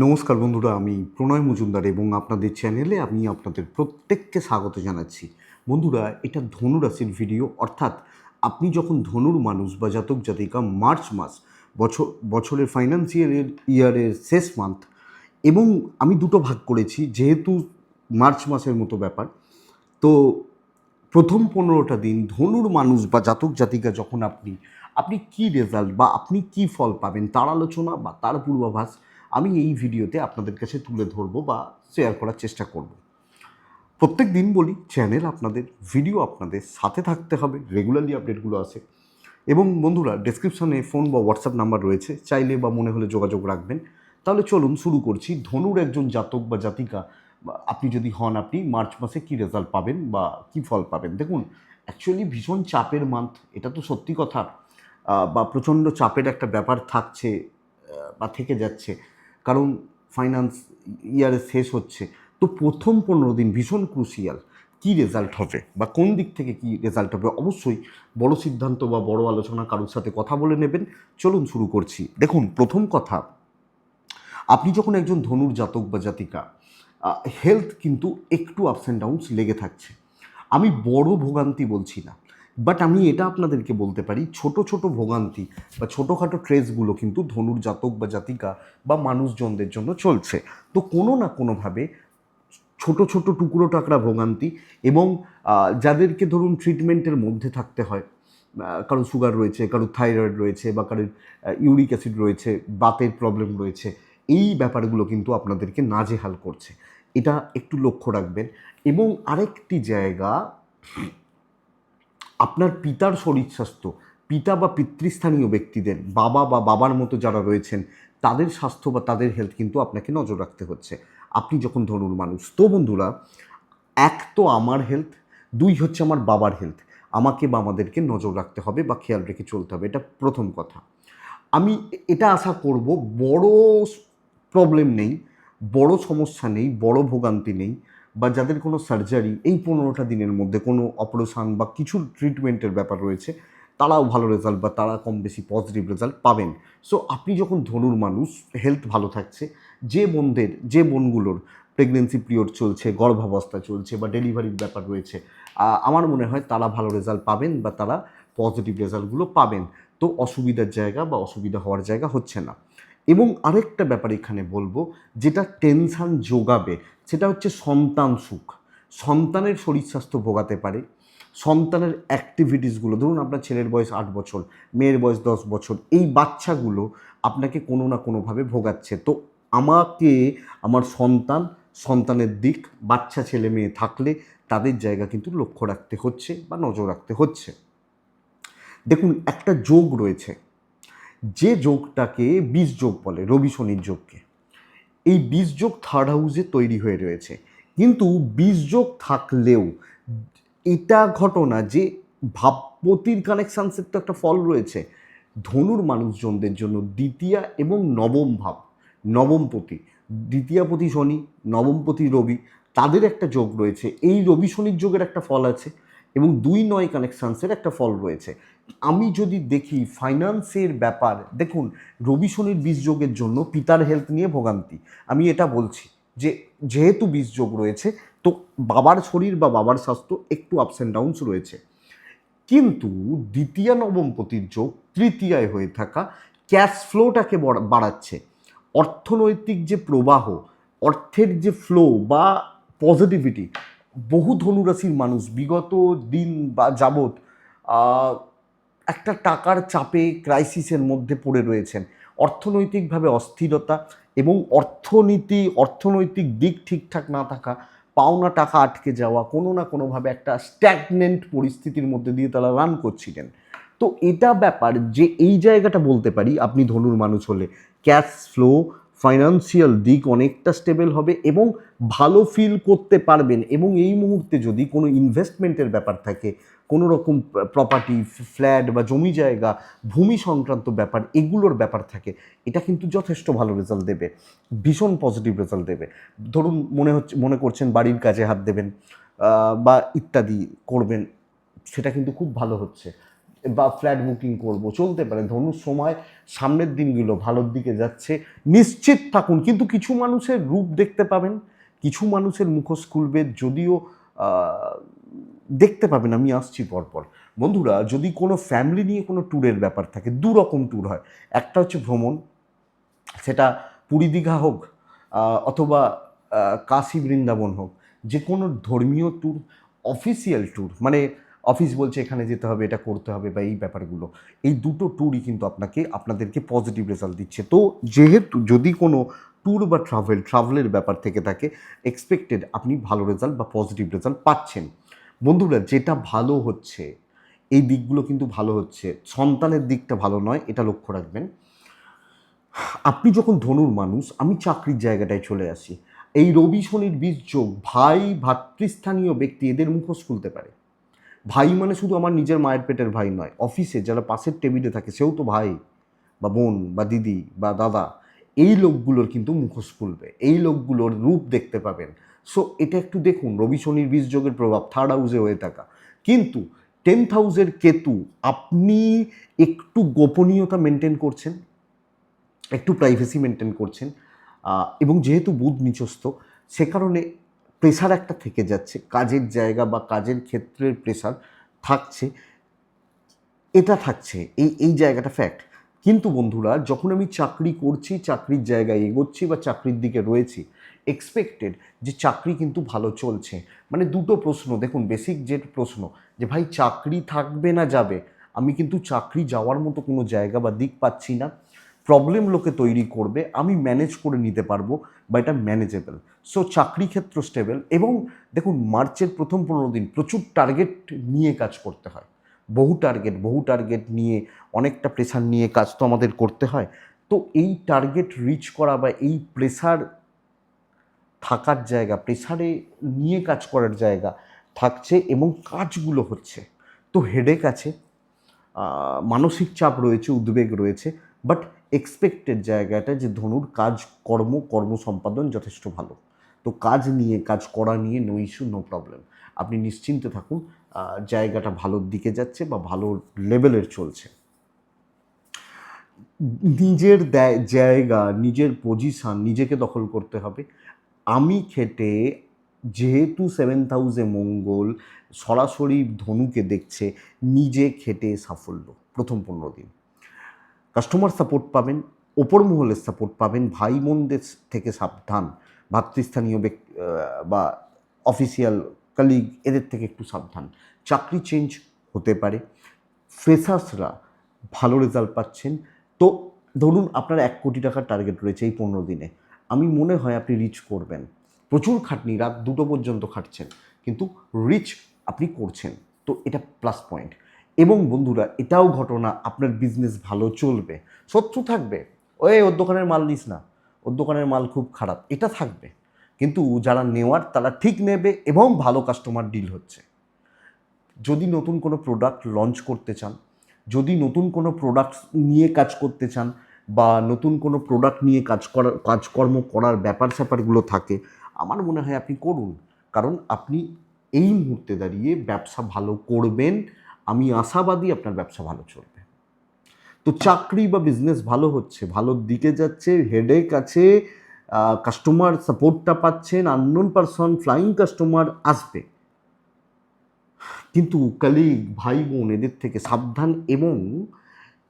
নমস্কার বন্ধুরা, আমি প্রণয় মজুমদার এবং আপনাদের চ্যানেলে আমি আপনাদের প্রত্যেককে স্বাগত জানাচ্ছি। বন্ধুরা, এটা ধনুরাশির ভিডিও অর্থাৎ আপনি যখন ধনুর মানুষ বা জাতক জাতিকা মার্চ মাস বছর বছরের ফাইন্যান্সিয়াল ইয়ারের শেষ মান্থ এবং আমি দুটো ভাগ করেছি, যেহেতু মার্চ মাসের মতো ব্যাপার, তো প্রথম পনেরোটা দিন ধনুর মানুষ বা জাতক জাতিকা যখন আপনি আপনি কি রেজাল্ট বা আপনি কি ফল পাবেন, তার আলোচনা বা তার পূর্বাভাস আমি এই ভিডিওতে আপনাদের কাছে তুলে ধরবো বা শেয়ার করার চেষ্টা করব। প্রত্যেক দিন বলি চ্যানেল আপনাদের ভিডিও আপনাদের সাথে থাকতে হবে রেগুলারলি আপডেটগুলো আসে এবং বন্ধুরা ডেসক্রিপশনে ফোন বা হোয়াটসঅ্যাপ নাম্বার রয়েছে, চাইলে বা মনে হলে যোগাযোগ রাখবেন। তাহলে চলুন শুরু করছি। ধনুর একজন জাতক বা জাতিকা আপনি যদি হন আপনি, মার্চ মাসে কি রেজাল্ট পাবেন বা কি ফল পাবেন? দেখুন অ্যাকচুয়ালি ভীষণ চাপের মান্থ এটা তো সত্যি কথা। বা প্রচণ্ড চাপের একটা ব্যাপার থাকছে বা থেকে যাচ্ছে। কারণ ফাইন্যান্স ইয়ারে শেষ হচ্ছে। তো প্রথম পনেরো দিন ভীষণ ক্রুশিয়াল কি রেজাল্ট হবে বা কোন দিক থেকে কি রেজাল্ট হবে অবশ্যই বড় সিদ্ধান্ত বা বড় আলোচনা কারোর সাথে কথা বলে নেবেন। চলুন শুরু করছি। দেখুন, প্রথম কথা, আপনি যখন একজন ধনুর জাতক বা জাতিকা হেলথ কিন্তু একটু আপস অ্যান্ড ডাউনস লেগে থাকছে। আমি বড় ভোগান্তি বলছি না। বাট আমি এটা আপনাদেরকে বলতে পারি ছোট ছোট ভোগান্তি বা ছোটোখাটো ট্রেসগুলো কিন্তু ধনুর জাতক বা জাতিকা বা মানুষজনদের জন্য চলছে। তো কোনো না কোনোভাবে ছোট ছোট টুকরো টাকরা ভোগান্তি এবং যাদেরকে ধরুন ট্রিটমেন্টের মধ্যে থাকতে হয় আহ, কারও সুগার রয়েছে কারও থাইরয়েড রয়েছে বা কারোর ইউরিক অ্যাসিড রয়েছে বাতের প্রবলেম রয়েছে এই ব্যাপারগুলো কিন্তু আপনাদেরকে নাজেহাল করছে। এটা একটু লক্ষ্য রাখবেন। এবং আরেকটি জায়গা আপনার পিতার শরীর স্বাস্থ্য, পিতা বা পিতৃস্থানীয় ব্যক্তিদের, বাবা বা বাবার মতো যারা রয়েছেন, তাদের স্বাস্থ্য বা তাদের হেলথ কিন্তু আপনাকে নজর রাখতে হচ্ছে। আপনি যখন ধরুন মানুষ, তো বন্ধুরা, এক তো আমার হেলথ দুই হচ্ছে আমার বাবার হেলথ আমাকে বা আমাদেরকে নজর রাখতে হবে বা খেয়াল রেখে চলতে হবে, এটা প্রথম কথা। আমি এটা আশা করব, বড় প্রবলেম নেই, বড় সমস্যা নেই, বড় ভোগান্তি নেই বা যাদের কোনো সার্জারি এই পনেরোটা দিনের মধ্যে কোনো অপারেশান বা কিছু ট্রিটমেন্টের ব্যাপার রয়েছে, তারাও ভালো রেজাল্ট বা তারা কম বেশি পজিটিভ রেজাল্ট পাবেন। সো আপনি যখন ধনুর মানুষ হেলথ ভালো থাকছে, যে বোনদের যে বোনগুলোর প্রেগনেন্সি পিরিয়ড চলছে, গর্ভাবস্থা চলছে বা ডেলিভারির ব্যাপার রয়েছে আমার মনে হয় তারা ভালো রেজাল্ট পাবেন বা তারা পজিটিভ রেজাল্টগুলো পাবেন। তো অসুবিধার জায়গা বা অসুবিধা হওয়ার জায়গা হচ্ছে না। এবং আরেকটা ব্যাপার এখানে বলব, যেটা টেনশান যোগাবে, সেটা হচ্ছে সন্তান সুখ। সন্তানের শরীর স্বাস্থ্য ভোগাতে পারে, সন্তানের অ্যাক্টিভিটিসগুলো ধরুন আপনার ছেলের বয়স আট বছর, মেয়ের বয়স দশ বছর, এই বাচ্চাগুলো আপনাকে কোনো না কোনোভাবে ভোগাচ্ছে। তো আমাকে, আমার সন্তান, সন্তানের দিক, বাচ্চা ছেলে মেয়ে থাকলে তাদের জায়গা কিন্তু লক্ষ্য রাখতে হচ্ছে বা নজর রাখতে হচ্ছে। দেখুন, একটা যোগ রয়েছে। যে যোগটাকে বীজ যোগ বলে, রবি শনির যোগকে। এই বীজ যোগ থার্ড হাউসে তৈরি হয়ে রয়েছে। কিন্তু বীজ যোগ থাকলেও এটা ঘটনা যে ভাবপতির কানেকশানসের তো একটা ফল রয়েছে। ধনুর মানুষজনদের জন্য দ্বিতীয়া এবং নবম ভাব নবমপতি দ্বিতীয়াপতি শনি নবমপতি রবি, তাদের একটা যোগ রয়েছে। এই রবি শনির যোগের একটা ফল আছে এবং দুই নয় কানেকশানসের একটা ফল রয়েছে। আমি যদি দেখি ফাইন্যান্সের ব্যাপার, দেখুন, রবি শনির বীজ যোগের জন্য পিতার হেলথ নিয়ে ভোগান্তি। আমি এটা বলছি যে, যেহেতু বীজ যোগ রয়েছে, তো বাবার শরীর বা বাবার স্বাস্থ্য একটু আপস অ্যান্ড ডাউনস রয়েছে। কিন্তু দ্বিতীয় নবমপতির যোগ তৃতীয়ায় হয়ে থাকা ক্যাশ ফ্লোটাকে বাড়াচ্ছে। অর্থনৈতিক যে প্রবাহ, অর্থের যে ফ্লো বা পজিটিভিটি বহু ধনুরাশির মানুষ বিগত দিন বা যাবৎ একটা টাকার চাপে ক্রাইসিসের মধ্যে পড়ে রয়েছেন। অর্থনৈতিকভাবে অস্থিরতা এবং অর্থনীতি, অর্থনৈতিক দিক ঠিকঠাক না থাকা, পাওনা টাকা আটকে যাওয়া, কোনো না কোনোভাবে একটা স্ট্যাগনেন্ট পরিস্থিতির মধ্যে দিয়ে তারা রান করছিলেন। তো এটা ব্যাপার যে এই জায়গাটা বলতে পারি, আপনি ধনুর মানুষ হলে ক্যাশ ফ্লো ফাইন্যান্সিয়াল দিক অনেকটা স্টেবল হবে এবং ভালো ফিল করতে পারবেন এবং এই মুহূর্তে যদি কোনো ইনভেস্টমেন্টের ব্যাপার থাকে কোনো রকম প্রপার্টি ফ্ল্যাট বা জমি জায়গা, ভূমি সংক্রান্ত ব্যাপার, এগুলোর ব্যাপার থাকে, এটা কিন্তু যথেষ্ট ভালো রেজাল্ট দেবে, ভীষণ পজিটিভ রেজাল্ট দেবে। ধরুন মনে হচ্ছে, মনে করছেন বাড়ির কাজে হাত দেবেন বা ইত্যাদি করবেন, সেটা কিন্তু খুব ভালো হচ্ছে, বা ফ্ল্যাট বুকিং করব, চলতে পারে, ধনুর সময় সামনের দিনগুলো ভালোর দিকে যাচ্ছে, নিশ্চিত থাকুন, কিন্তু কিছু মানুষের রূপ দেখতে পাবেন, কিছু মানুষের মুখোশ খুলবে, যদিও দেখতে পাবেন, আমি আসছি পরপর। বন্ধুরা, যদি কোনো ফ্যামিলি নিয়ে কোনো ট্যুরের ব্যাপার থাকে দু রকম ট্যুর হয়, একটা হচ্ছে ভ্রমণ, সেটা পুরী দীঘা হোক অথবা কাশী বৃন্দাবন হোক যে কোনো ধর্মীয় ট্যুর অফিসিয়াল ট্যুর মানে অফিস বলছে এখানে যেতে হবে, এটা করতে হবে বা এই ব্যাপারগুলো, এই দুটো ট্যুরই কিন্তু আপনাকে, আপনাদেরকে পজিটিভ রেজাল্ট দিচ্ছে। তো যেহেতু যদি কোনো ট্যুর বা ট্রাভেল ট্রাভেলের ব্যাপার থেকে থাকে এক্সপেক্টেড আপনি ভালো রেজাল্ট বা পজিটিভ রেজাল্ট পাচ্ছেন। বন্ধুরা, যেটা ভালো হচ্ছে, এই দিকগুলো কিন্তু ভালো হচ্ছে। সন্তানের দিকটা ভালো নয়, এটা লক্ষ্য রাখবেন। আপনি যখন ধনুর মানুষ, আমি চাকরির জায়গাটায় চলে আসি। এই রবি শনির বীজ যোগ ভাই ভাতৃস্থানীয় ব্যক্তি এদের মুখোশ খুলতে পারে। ভাই মানে শুধু আমার নিজের মায়ের পেটের ভাই নয়, অফিসে যারা পাশের টেবিলে থাকে, সেও তো ভাই বা বোন বা দিদি বা দাদা, এই লোকগুলোর কিন্তু মুখোশ খুলবে। এই লোকগুলোর রূপ দেখতে পাবেন। সো এটা একটু দেখুন, রবি শনির বীজ যোগের প্রভাব থার্ড হাউসে হয়ে থাকা। কিন্তু টেন্থ হাউসের কেতু, আপনি একটু গোপনীয়তা মেনটেন করছেন, একটু প্রাইভেসি মেনটেন করছেন এবং যেহেতু বুধ নিচস্থ, সে কারণে প্রেশার একটা থেকে যাচ্ছে, কাজের জায়গা বা কাজের ক্ষেত্রের প্রেশার থাকছে, এটা থাকছে, এই এই জায়গাটা ফ্যাক্ট কিন্তু বন্ধুরা, যখন আমি চাকরি করছি, চাকরির জায়গায় এগোচ্ছি বা চাকরির দিকে রয়েছি এক্সপেক্টেড যে চাকরি কিন্তু ভালো চলছে। মানে দুটো প্রশ্ন, দেখুন বেসিক যে প্রশ্ন, যে ভাই চাকরি থাকবে না যাবে, আমি কিন্তু চাকরি যাওয়ার মতো কোনো জায়গা বা দিক পাচ্ছি না। প্রবলেম লোকে তৈরি করবে, আমি ম্যানেজ করে নিতে পারব, বা এটা ম্যানেজেবল সো চাকরি ক্ষেত্র স্টেবল এবং দেখুন মার্চের প্রথম পনেরো দিন প্রচুর টার্গেট নিয়ে কাজ করতে হয়। বহু টার্গেট বহু টার্গেট নিয়ে অনেকটা প্রেশার নিয়ে কাজ তো আমাদের করতে হয়। তো এই টার্গেট রিচ করা বা এই প্রেশার থাকার জায়গা প্রেশারে নিয়ে কাজ করার জায়গা থাকছে এবং কাজগুলো হচ্ছে। তো হেডেক আছে মানসিক চাপ রয়েছে, উদ্বেগ রয়েছে বাট এক্সপেক্টেড জায়গাটা যে ধনুর কাজ, কর্ম কর্ম সম্পাদন যথেষ্ট ভালো। তো কাজ নিয়ে, কাজ করা নিয়ে নো ইস্যু নো প্রবলেম আপনি নিশ্চিন্তে থাকুন জায়গাটা ভালোর দিকে যাচ্ছে বা ভালো লেভেলের চলছে। নিজের জায়গা, নিজের পজিশন নিজেকে দখল করতে হবে। আমি খেটে যেহেতু সেভেন হাউসে মঙ্গল সরাসরি ধনুকে দেখছে, নিজে খেটে সাফল্য, প্রথম পনেরো দিন। কাস্টমার সাপোর্ট পাবেন, ওপর মহলের সাপোর্ট পাবেন, ভাই বোনদের থেকে সাবধান, ভাতৃস্থানীয় ব্যক্তি বা অফিসিয়াল কালিগ এদের থেকে একটু সাবধান। চাকরি চেঞ্জ হতে পারে ফ্রেশার্সরা ভালো রেজাল্ট পাচ্ছেন। তো ধরুন আপনার এক কোটি টাকার টার্গেট রয়েছে এই পনেরো দিনে। আমি মনে হয় আপনি রিচ করবেন। প্রচুর খাটনি, রাত দুটো পর্যন্ত খাটছেন, কিন্তু রিচ আপনি করছেন। তো এটা প্লাস পয়েন্ট এবং বন্ধুরা, এটাও ঘটনা আপনার বিজনেস ভালো চলবে। শত্রু থাকবে। ওই, ওর দোকানের মাল নিস না। ওর দোকানের মাল খুব খারাপ। এটা থাকবে। কিন্তু যারা নেওয়ার, তারা ঠিক নেবে এবং ভালো কাস্টমার ডিল হচ্ছে। যদি নতুন কোনো প্রোডাক্ট লঞ্চ করতে চান, যদি নতুন কোনো প্রোডাক্ট নিয়ে কাজ করতে চান বা নতুন কোনো প্রোডাক্ট নিয়ে কাজ করার কাজকর্ম করার ব্যাপার স্যাপারগুলো থাকে, আমার মনে হয় আপনি করুন। কারণ আপনি এই মুহূর্তে দাঁড়িয়ে ব্যবসা ভালো করবেন, আমি আশাবাদী আপনার ব্যবসা ভালো চলবে। তো চাকরি বা বিজনেস ভালো হচ্ছে ভালোর দিকে যাচ্ছে হেডেক আছে কাস্টমার সাপোর্টটা পাচ্ছেন আননোন পারসন ফ্লাইং কাস্টমার আসবে। কিন্তু কালিগ ভাই বোন, এদের থেকে সাবধান এবং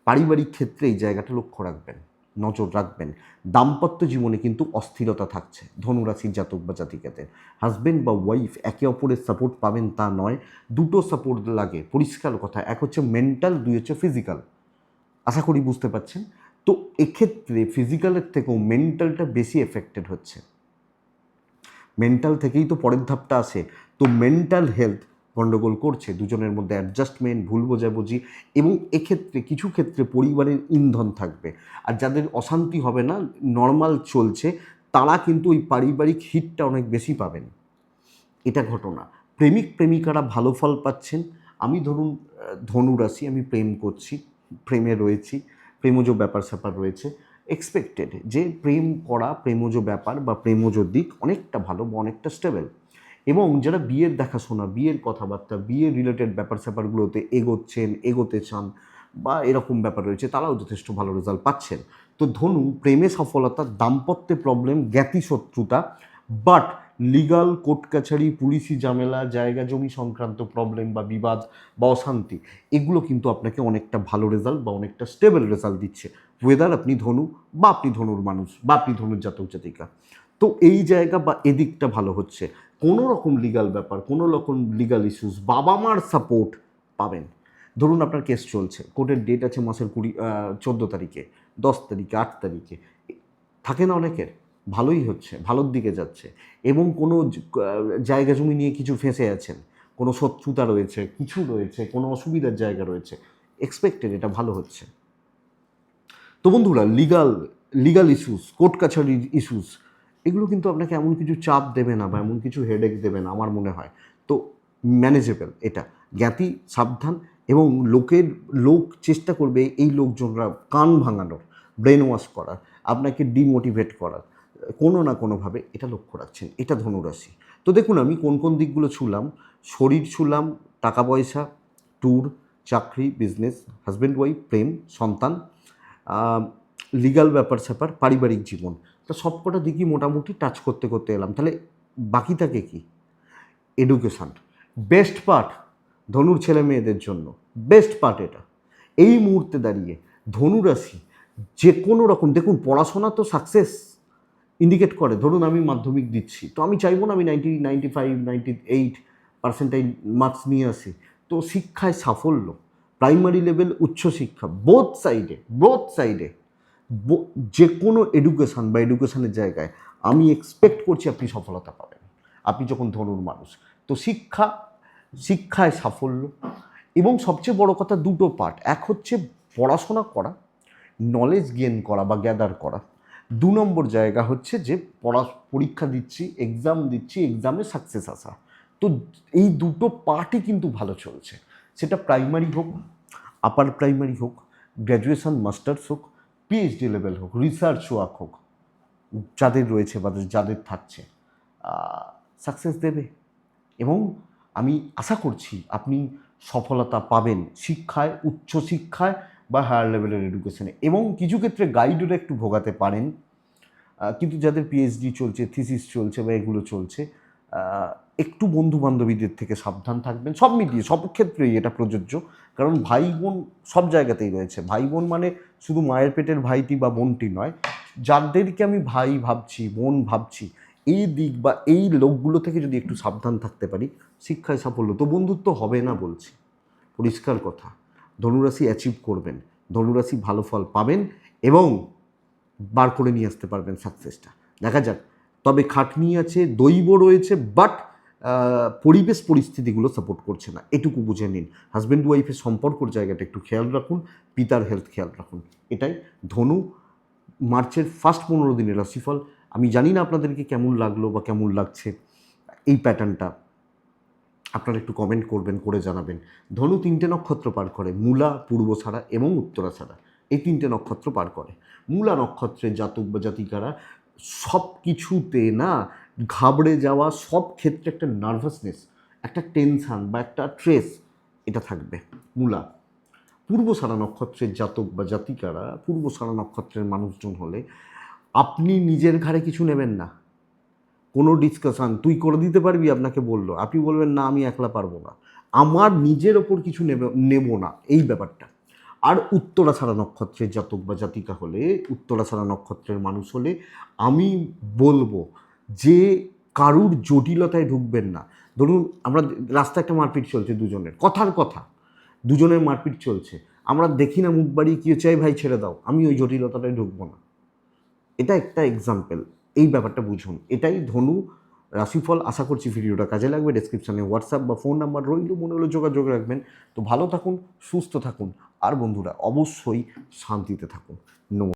পারিবারিক ক্ষেত্রে এই জায়গাটা লক্ষ্য রাখবেন, নজর রাখবেন। দাম্পত্য জীবনে কিন্তু অস্থিরতা থাকছে, ধনুরাশির জাতক বা জাতিকাদের। হাজবেন্ড বা ওয়াইফ একে অপরের সাপোর্ট পাবেন তা নয়, দুটো সাপোর্ট লাগে, পরিষ্কার কথা। এক হচ্ছে মেন্টাল দুই হচ্ছে ফিজিক্যাল আশা করি বুঝতে পারছেন? তো এক্ষেত্রে ফিজিক্যালের থেকেও মেন্টালটা বেশি এফেক্টেড হচ্ছে। মেন্টাল থেকেই তো পরের ধাপটা আসে। তো মেন্টাল হেলথ গণ্ডগোল করছে, দুজনের মধ্যে অ্যাডজাস্টমেন্ট ভুল বোঝাবুঝি এবং এক্ষেত্রে, কিছু ক্ষেত্রে পরিবারের ইন্ধন থাকবে। আর যাদের অশান্তি হবে না নর্মাল চলছে, তারা কিন্তু ওই পারিবারিক হিটটা অনেক বেশি পাবেন। এটা ঘটনা। প্রেমিক প্রেমিকারা ভালো ফল পাচ্ছেন। আমি ধরুন ধনুরাশি, আমি প্রেম করছি, প্রেমে রয়েছি, প্রেমজ ব্যাপার স্যাপার রয়েছে। এক্সপেক্টেড যে প্রেম করা, প্রেমজ ব্যাপার বা প্রেমজ দিক অনেকটা ভালো বা অনেকটা স্টেবল এবং যারা বিয়ের দেখাশোনা, বিয়ের কথাবার্তা, বিয়ের রিলেটেড ব্যাপার স্যাপারগুলোতে এগোচ্ছেন, এগোতে চান বা এরকম ব্যাপার রয়েছে, তারাও যথেষ্ট ভালো রেজাল্ট পাচ্ছেন। তো ধনু, প্রেমে সফলতা দাম্পত্যে প্রবলেম জ্ঞাতি শত্রুতা বাট লিগাল কোর্ট কাছারি, পুলিশি ঝামেলা, জায়গা জমি সংক্রান্ত প্রবলেম বা বিবাদ বা অশান্তি, এগুলো কিন্তু আপনাকে অনেকটা ভালো রেজাল্ট বা অনেকটা স্টেবল রেজাল্ট দিচ্ছে। ওয়েদার আপনি ধনু বা আপনি ধনুর মানুষ বা আপনি ধনুর জাতক জাতিকা। তো এই জায়গা বা এদিকটা ভালো হচ্ছে। কোনো রকম লিগাল ব্যাপার, কোনো রকম লিগাল ইস্যুস বাবা মার সাপোর্ট পাবেন। ধরুন আপনার কেস চলছে কোর্টের ডেট আছে মাসের কুড়ি চোদ্দ তারিখে, দশ তারিখে, আট তারিখে। থাকে না অনেকের, ভালোই হচ্ছে, ভালোর দিকে যাচ্ছে। এবং কোনো জায়গা জমি নিয়ে কিছু ফেঁসে আছেন, কোনো শত্রুতা রয়েছে, কিছু রয়েছে, কোনো অসুবিধার জায়গা রয়েছে এক্সপেক্টেড এটা ভালো হচ্ছে। তো বন্ধুরা লিগাল লিগাল ইস্যুস কোর্ট কাছারির ইস্যুস এগুলো কিন্তু আপনাকে এমন কিছু চাপ দেবে না বা এমন কিছু হেডেক দেবে না, আমার মনে হয়। তো ম্যানেজেবল এটা। জ্ঞাতি, সাবধান এবং লোকের, লোক চেষ্টা করবে এই লোকজনরা কান ভাঙানোর ব্রেন ওয়াশ করার, আপনাকে ডিমোটিভেট করার। কোনো না কোনোভাবে এটা লক্ষ্য রাখছেন। এটা ধনুরাশি। তো দেখুন, আমি কোন কোন দিকগুলো ছুলাম? শরীর ছুলাম, টাকা পয়সা ট্যুর চাকরি বিজনেস হাজব্যান্ড ওয়াইফ প্রেম, সন্তান লিগাল ব্যাপার স্যাপার পারিবারিক জীবন। তো সবকটা দিকই মোটামুটি টাচ করতে করতে এলাম। তাহলে বাকি থাকে কি? এডুকেশান বেস্ট পার্ট ধনুর ছেলে মেয়েদের জন্য। বেস্ট পার্ট এটা। এই মুহূর্তে দাঁড়িয়ে ধনুরাশি যে কোনো রকম, দেখুন পড়াশোনা তো সাকসেস ইন্ডিকেট করে। ধরুন আমি মাধ্যমিক দিচ্ছি, তো আমি চাইব না আমি ninety ninety five ninety eight percentile marks নিয়ে আসি। তো শিক্ষায় সাফল্য প্রাইমারি লেভেল উচ্চশিক্ষা বোথ সাইডে বোথ সাইডে যে কোনো এডুকেশান বা এডুকেশানের জায়গায় আমি এক্সপেক্ট করছি আপনি সফলতা পাবেন। আপনি যখন ধরুন মানুষ, তো শিক্ষা, শিক্ষায় সাফল্য এবং সবচেয়ে বড় কথা দুটো পার্ট এক হচ্ছে পড়াশোনা করা নলেজ গেন করা বা গ্যাদার করা। দু নম্বর জায়গা হচ্ছে যে পড়া, পরীক্ষা দিচ্ছি এক্সাম দিচ্ছি এক্সামে সাকসেস আসা। তো এই দুটো পার্টই কিন্তু ভালো চলছে। সেটা প্রাইমারি হোক আপার প্রাইমারি হোক গ্র্যাজুয়েশন মাস্টার্স হোক পিএইচডি লেভেল হোক রিসার্চ ওয়ার্ক হোক, যাদের রয়েছে বা যাদের থাকছে সাকসেস দেবে। এবং আমি আশা করছি আপনি সফলতা পাবেন শিক্ষায় উচ্চশিক্ষায় বা হায়ার লেভেলের এডুকেশনে এবং কিছু ক্ষেত্রে গাইডের একটু ভোগাতে পারেন। কিন্তু যাদের পিএইচডি চলছে থিসিস চলছে বা এগুলো চলছে একটু বন্ধু বান্ধবীদের থেকে সাবধান থাকবেন। সব মিলিয়ে, সব ক্ষেত্রেই এটা প্রযোজ্য। কারণ ভাই বোন সব জায়গাতেই রয়েছে। ভাই বোন মানে শুধু মায়ের পেটের ভাইটি বা বোনটি নয়, যাদেরকে আমি ভাই ভাবছি, বোন ভাবছি, এই দিক বা এই লোকগুলো থেকে যদি একটু সাবধান থাকতে পারি, শিক্ষায় সাফল্য। তো বন্ধুত্ব হবে না বলছি। পরিষ্কার কথা। ধনুরাশি অ্যাচিভ করবেন। ধনুরাশি ভালো ফল পাবেন এবং বার করে নিয়ে আসতে পারবেন সাকসেসটা দেখা যাক। তবে খাটনি আছে দৈব রয়েছে বাট পরিবেশ পরিস্থিতিগুলো সাপোর্ট করছে না। এটুকু বুঝে নিন। হাজব্যান্ড ওয়াইফের সম্পর্কর জায়গাটা একটু খেয়াল রাখুন, পিতার হেলথ খেয়াল রাখুন। এটাই। ধনু, মার্চের ফার্স্ট পনেরো দিনের রাশিফল। আমি জানি না আপনাদেরকে কেমন লাগল বা কেমন লাগছে এই প্যাটার্নটা আপনারা একটু কমেন্ট করবেন, করে জানাবেন। ধনু তিনটে নক্ষত্র পার করে, মূলা পূর্বছাড়া এবং উত্তরাছাড়া এই তিনটে নক্ষত্র পার করে। মূলা নক্ষত্রের জাতক বা জাতিকারা সব কিছুতে না ঘাবড়ে যাওয়া সব ক্ষেত্রে একটা নার্ভাসনেস একটা টেনশান বা একটা ট্রেস এটা থাকবে, মূলা। পূর্ব সারা নক্ষত্রের জাতক বা জাতিকারা, পূর্ব সারা নক্ষত্রের মানুষজন হলে আপনি নিজের ঘাড়ে কিছু নেবেন না। কোনো ডিসকাশন তুই করে দিতে পারবি? আপনাকে বলল। আপনি বলবেন, না, আমি একলা পারব না। আমার নিজের ওপর কিছু নেবে, নেব না। এই ব্যাপারটা। আর উত্তরাছাড়া নক্ষত্রের জাতক বা জাতিকা হলে উত্তরাছাড়া নক্ষত্রের মানুষ হলে আমি বলব যে কারুর জটিলতায় ঢুকবেন না। ধরুন আমরা রাস্তায় একটা মারপিট চলছে দুজনের, কথার কথা, দুজনের মারপিট চলছে। আমরা দেখি না মুখ বাড়ি কি চাই ভাই ছেড়ে দাও, আমি ওই জটিলতাটায় ঢুকবো না। এটা একটা এক্সাম্পল এই ব্যাপারটা বুঝুন। এটাই ধনু রাশিফল আশা করছি ভিডিওটা কাজে লাগবে। ডেসক্রিপশানে হোয়াটসঅ্যাপ বা ফোন নাম্বার রইল, মনে হলো যোগাযোগ রাখবেন। তো ভালো থাকুন, সুস্থ থাকুন। আর বন্ধুরা, অবশ্যই শান্তিতে থাকুন। নমস্কার।